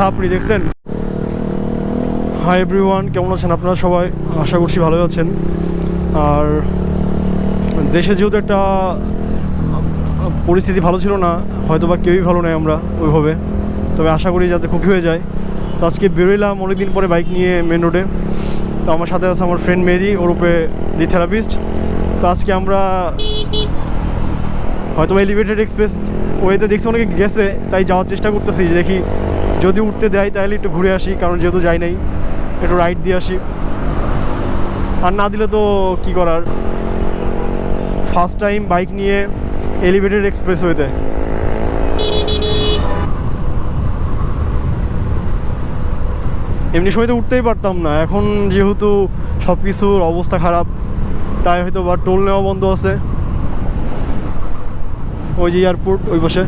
সাপড়ি, দেখছেন? Hi everyone কেমন আছেন আপনারা সবাই? আশা করছি ভালোই আছেন। আর দেশে যেহেতু একটা পরিস্থিতি ভালো ছিল না হয়তো বা কেউই ভালো নেই আমরা ওইভাবে। তবে আশা করি যাতে খুবই হয়ে যায়। তো আজকে বেরোইলাম, অনেকদিন পরে বাইক নিয়ে মেন রোডে তো আমার সাথে আছে আমার ফ্রেন্ড মেহেদি ওরূপে দি থেরাপিস্ট তো আজকে আমরা হয়তো এলিভেটেড এক্সপ্রেস ওয়েতে দেখছি, অনেকে গেছে, তাই যাওয়ার চেষ্টা করতেছি দেখি যদি উঠতে দেয়, তাহলে একটু ঘুরে আসি, কারণ যেহেতু যাই নাই, একটু রাইড দিয়ে আসি। আর না দিলে তো কি করার? ফার্স্ট টাইম বাইক নিয়ে এলিভেটেড এক্সপ্রেস ওয়েতে এমনি সময় তো উঠতেই পারতাম না, এখন যেহেতু সব কিছুর অবস্থা খারাপ, তাই হয়তো বা টোল নেওয়া বন্ধ আছে। ওই যে এয়ারপোর্ট ওই পাশে।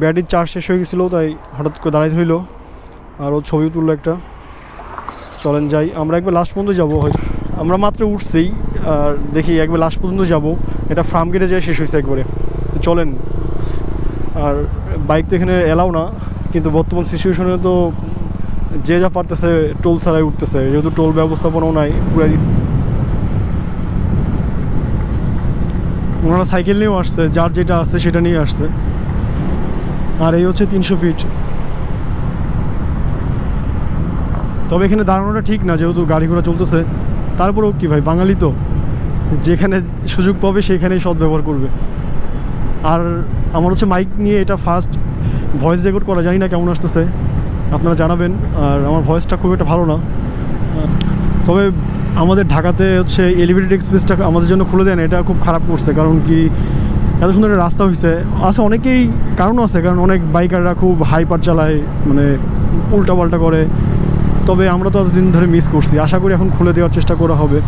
ব্যাটারির চার্জ শেষ হয়ে গেছিল, তাই হঠাৎ করে দাঁড়াইতে হইল। আর ও ছবি তুললো একটা। চলেন যাই, আমরা একবার লাস্ট পর্যন্ত যাব হয়তো আমরা মাত্র উঠছি আর দেখি একবার লাস্ট পর্যন্ত যাব। এটা ফার্ম গেটে যায় শেষ হয়েছে একবারে। চলেন। আর বাইক তো এখানে এলাও না, কিন্তু বর্তমান সিচুয়েশনে তো যে যা পারতেছে টোল ছাড়াই উঠতেছে। যেহেতু টোল ব্যবস্থাপনাও নাই পুরো ওনারা সাইকেল নিয়েও আসছে, যার যেটা আছে সেটা নিয়ে আসছে। আর এই হচ্ছে তিনশো ফিট তবে এখানে দাঁড়ানোটা ঠিক না, যেহেতু গাড়ি ঘোড়া চলতেছে। তারপরেও কি ভাই, বাঙালি তো। যেখানে সুযোগ পাবে, সেখানেই সৎ ব্যবহার করবে। আর আমার হচ্ছে মাইক নিয়ে এটা ফার্স্ট ভয়েস রেকর্ড করা, জানি না কেমন আসতেছে। আপনারা জানাবেন, আর আমার ভয়েসটা খুব একটা ভালো না। তবে আমাদের ঢাকাতে হচ্ছে এলিভেটেড এক্সপ্রেসটা আমাদের জন্য খুলে দেন, এটা খুব খারাপ করছে। কারণ কি এত সুন্দর একটা রাস্তা হয়েছে আছে অনেকেই কারণও আছে, কারণ অনেক বাইকাররা খুব হাইপার চালায় মানে উল্টাপাল্টা করে। তবে আমরা তো এতদিন ধরে মিস করছি। আশা করি এখন খুলে দেওয়ার চেষ্টা করা হবে।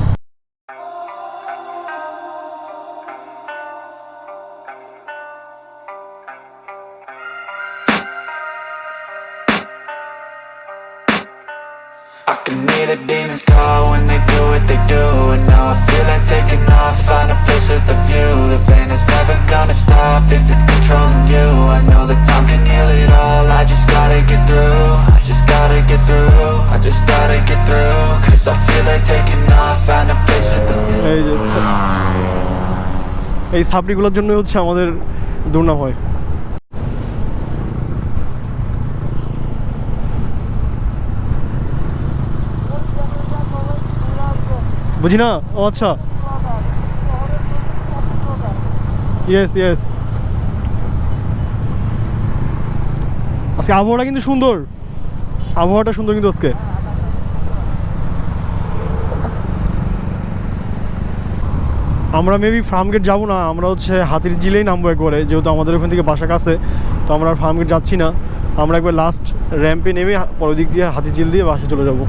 I can hear the demons call when they do what they do, And now I stop if it's controlling you I know that time can heal it all, I just gotta get through I just gotta get through, I just gotta get through Cause I feel like taking off, find a place with view এই যে এই সাপড়িগুলোর জন্য হচ্ছে আমাদের দুর্নাম হয় বুঝি না ও আচ্ছা ইয়েস ইয়েস আজকে আবহাওয়াটা কিন্তু সুন্দর। আবহাওয়াটা সুন্দর কিন্তু আজকে। আমরা মেবি ফার্মগেট যাব না, আমরা হচ্ছে হাতির জিলেই নামবো একবারে, যেহেতু আমাদের ওখান থেকে বাসা কাছে, তো আমরা আর ফার্মগেট যাচ্ছি না। আমরা একবার লাস্ট র্যাম্পে নেমে পরের দিক দিয়ে হাতির জিল দিয়ে বাসে চলে যাব।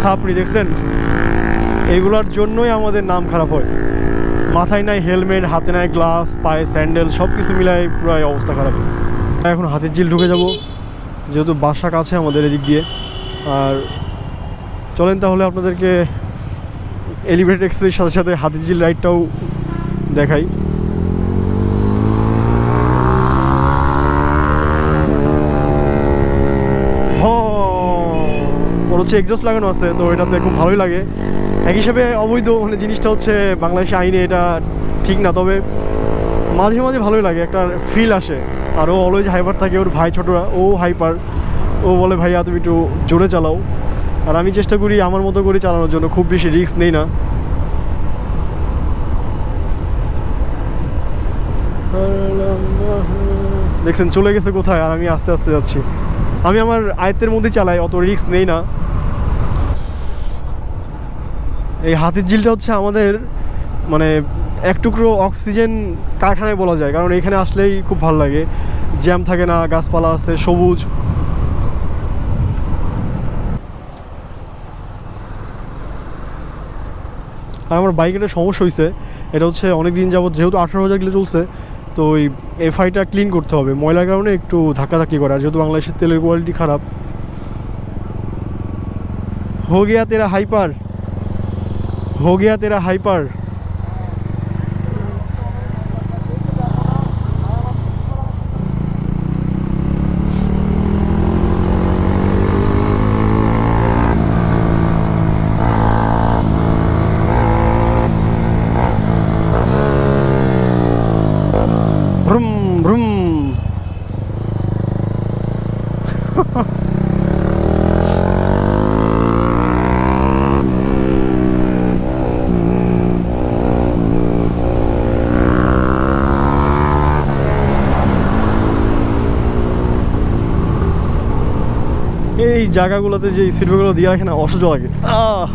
সাপড়ি, দেখছেন? এইগুলোর জন্যই আমাদের নাম খারাপ হয়। মাথায় নাই হেলমেট, হাতে নাই গ্লাভস, পায়ে স্যান্ডেল সব কিছু মিলাই প্রায় অবস্থা খারাপ। এখন হাতির ঝিল ঢুকে যাব, যেহেতু বাসা কাছে আমাদের এদিক দিয়ে। আর চলেন তাহলে আপনাদেরকে এলিভেটেড এক্সপ্রেস সাথে সাথে হাতিঝিল রাইডটাও দেখাই। হচ্ছে এক্সস্ট লাগানো আছে, তো এটাতে খুব ভালোই লাগে। এক হিসাবে অবৈধ মানে জিনিসটা হচ্ছে বাংলাদেশে আইনে এটা ঠিক না, তবে মাঝে মাঝে ভালোই লাগে, একটা ফিল আসে। আর ও অলওয়েজ হাইপার থাকে, ওর ভাই ছোটরা, ও হাইপার ও বলে, ভাইয়া, তুমি একটু জোরে চালাও। আর আমি চেষ্টা করি আমার মতো করে চালানোর জন্য, খুব বেশি রিস্ক নেই না। দেখছেন, চলে গেছে কোথায়, আর আমি আস্তে আস্তে যাচ্ছি। আমি আমার আয়ত্তের মধ্যে চালাই, অত রিস্ক নেই না। এই হাতির ঝিলটা হচ্ছে আমাদের মানে এক টুকরো অক্সিজেন কারখানায় বলা যায়, কারণ এখানে আসলেই খুব ভালো লাগে। জ্যাম থাকে না, গাছপালা আছে, সবুজ। আর আমার বাইকের একটা সমস্যা হয়েছে এটা হচ্ছে অনেক দিন যাবত যেহেতু আঠারো হাজার কিলো চলছে, তো ওই এফআইটা ক্লিন করতে হবে। ময়লার কারণে একটু ধাক্কাধাক্কি করে, আর যেহেতু বাংলাদেশের তেলের কোয়ালিটি খারাপ। হো গিয়া তেরা হাইপার हो गया तेरा हाइपर এই জায়গাগুলোতে যে স্পিড ব্রেকগুলো দিয়ে রাখে না অসহ্য লাগে। আহ